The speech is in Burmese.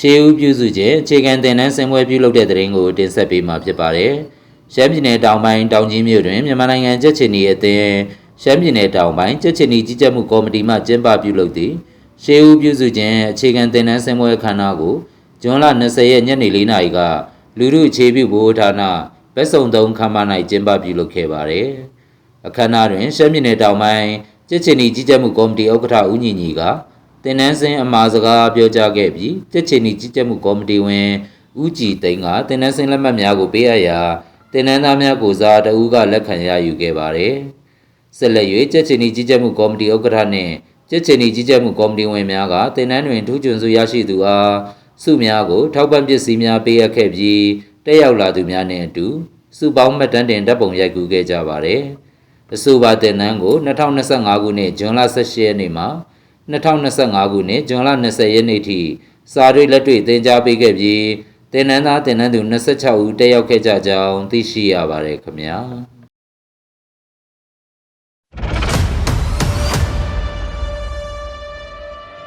ရှေးဦးပြုစုခြင်းအခြေခံသင်တန်းဆင်ပွဲပြုလုပ်တဲ့တဲ့ရင်ကိုတင်ဆက်ပေးမှာဖြစ်ပါတယ်။ရှမ်းပြည်နယ်တောင်ပိုင်းတောင်ကြီးမြို့တွင်မြန်မာနိုင်ငံကြက်ချင်နီအသင်းရှမ်းပြည်နယ်တောင်ပိုင်းကြက်ချင်နီကြီးကြပ်မှုကော်မတီမှကျင်းပပြုလုပ်သည့်ရှေးဦးပြုစုခြင်းအခြေခံသင်တန်းဆင်ပွဲအခမ်းအနားကိုဇွန်လ20ရက်ညနေ4နာရီကလူမှုအခြေပြုဘိုးဌာနဗက်စုံသုံးခမ်းမ၌ကျင်းပပြုလုပ်ခဲ့ပါတယ်။အခမ်းအနားတွင်ရှမ်းပြည်နယ်တောင်ပိုင်းကြက်ချင်နီကြီးကြပ်မှုကော်မတီဥက္ကဋ္ဌဦးညီညီက တင်နန်းစင်းအမှာစကားပြောကြားခဲ့ပြီးကြက်ချင်နီကြီးကြပ်မှုကော်မတီဝင်ဦးကြည်သိန်းကတင်နန်းစင်းလက်မှတ်များကိုပေးအပ်ရာတင်နန်းသားများကိုစားတဦးကလက်ခံရယူခဲ့ပါတယ်။ဆက်လက်၍ကြက်ချင်နီကြီးကြပ်မှုကော်မတီဥက္ကဋ္ဌနှင့်ကြက်ချင်နီကြီးကြပ်မှုကော်မတီဝင်များကတင်နန်းတွင်ထူးချွန်စုရရှိသူအားစုများကိုထောက်ပံ့ပစ္စည်းများပေးအပ်ခဲ့ပြီးတက်ရောက်လာသူများနှင့်အတူစုပေါင်းမှတ်တမ်းတင်ဓာတ်ပုံရိုက်ကူးခဲ့ကြပါတယ်။အဆိုပါတင်နန်းကို2025ခုနှစ်ဇွန်လ18ရက်နေ့မှ 2025ခုနှစ်ဇွန်လ20ရက်နေ့ထိစာရွက်လက်တွေ့သင်ကြားပေးခဲ့ပြီးတင်နန်းသားတင်နန်းသူ26ဦးတက်ရောက်ခဲ့ကြကြောင်းသိရှိရပါတယ်ခင်ဗျာ။